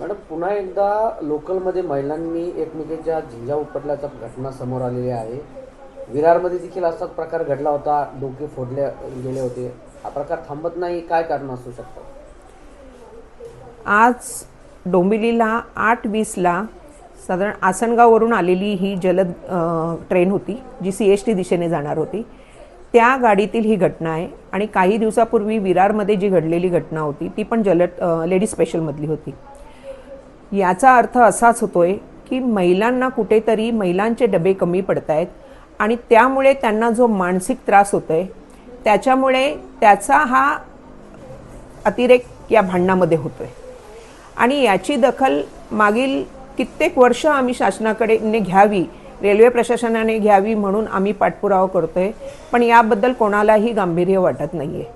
Madam पुन्हा एकदा लोकलमध्ये महिलांनी एकमेकीच्या झिंजा उपटल्याच्या घटना समोर आलेल्या आहे. विरारमध्ये देखील असाच प्रकार घडला होता. डोके फोडले गेले होते. हा प्रकार थांबत नाही. काय कारण असू शकतं? आज डोंबिवलीला आठ वीसला साधारण आसनगाववरून आलेली ही जलद ट्रेन होती जी सी एस टी दिशेने जाणार होती. त्या गाडीतील ही घटना आहे आणि काही दिवसापूर्वी विरारमध्ये जी घडलेली घटना होती ती पण जलद लेडीज स्पेशलमधली होती. याचा अर्थ असाच होतोय की महिलांना कुठेतरी महिलांचे डबे कमी पडत आहेत आणि त्यामुळे त्यांना जो मानसिक त्रास होतो आहे त्याच्यामुळे त्याचा हा अतिरेक या भांडणामध्ये होतो आहे आणि याची दखल मागील कित्येक वर्ष आम्ही शासनाकडे ने घ्यावी रेल्वे प्रशासनाने घ्यावी म्हणून आम्ही पाठपुरावा करतो आहे पण याबद्दल कोणालाही गांभीर्य वाटत नाही आहे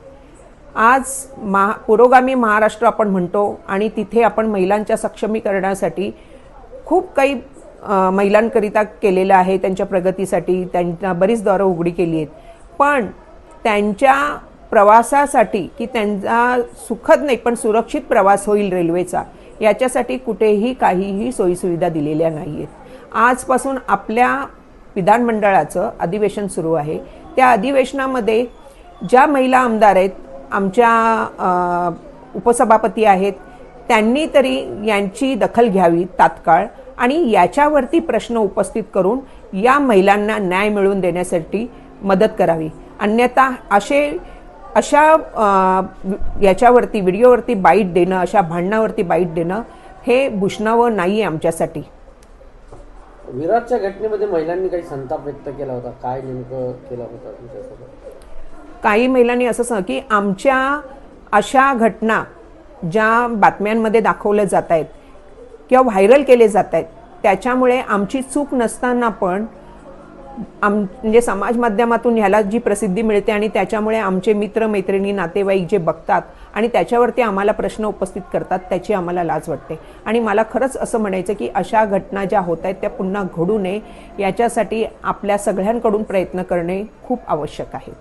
आज महा पुरोगामी महाराष्ट्र आपण म्हणतो आणि तिथे आपण महिलांच्या सक्षमीकरणासाठी खूप काही महिलांकरिता केलेलं आहे त्यांच्या प्रगतीसाठी त्यांना बरीच दारं उघडी केली आहेत. पण त्यांच्या प्रवासासाठी की त्यांचा सुखद नाही पण सुरक्षित प्रवास होईल रेल्वेचा याच्यासाठी कुठेही काहीही सोयीसुविधा दिलेल्या नाही आहेत आजपासून आपल्या विधानमंडळाचं अधिवेशन सुरू आहे. त्या अधिवेशनामध्ये ज्या महिला आमदार आहेत आमच्या उपसभापती आहेत त्यांनी तरी यांची दखल घ्यावी तात्काळ आणि याच्यावरती प्रश्न उपस्थित करून या महिलांना न्याय मिळवून देण्यासाठी मदत करावी. अन्यथा असे अशा याच्यावरती व्हिडिओवरती बाईट देणं अशा भांडणावरती बाईट देणं हे भूषणावं नाही आहे आमच्यासाठी. विरारच्या घटनेमध्ये महिलांनी काही संताप व्यक्त केला होता? काय नेमकं केलं होतं तुमच्यासोबत? काही महिलांनी असं सांग की आमच्या अशा घटना ज्या बातम्यांमध्ये दाखवल्या जात आहेत किंवा व्हायरल केले जात आहेत त्याच्यामुळे आमची चूक नसताना पण आम म्हणजे समाज माध्यमातून ह्याला जी प्रसिद्धी मिळते आणि त्याच्यामुळे आमचे मित्र मैत्रिणी नातेवाईक जे बघतात आणि त्याच्यावरती आम्हाला प्रश्न उपस्थित करतात त्याची आम्हाला लाज वाटते. आणि मला खरंच असं म्हणायचं की अशा घटना ज्या होत आहेत त्या पुन्हा घडू नये. याच्यासाठी आपल्या सगळ्यांकडून प्रयत्न करणे खूप आवश्यक आहे.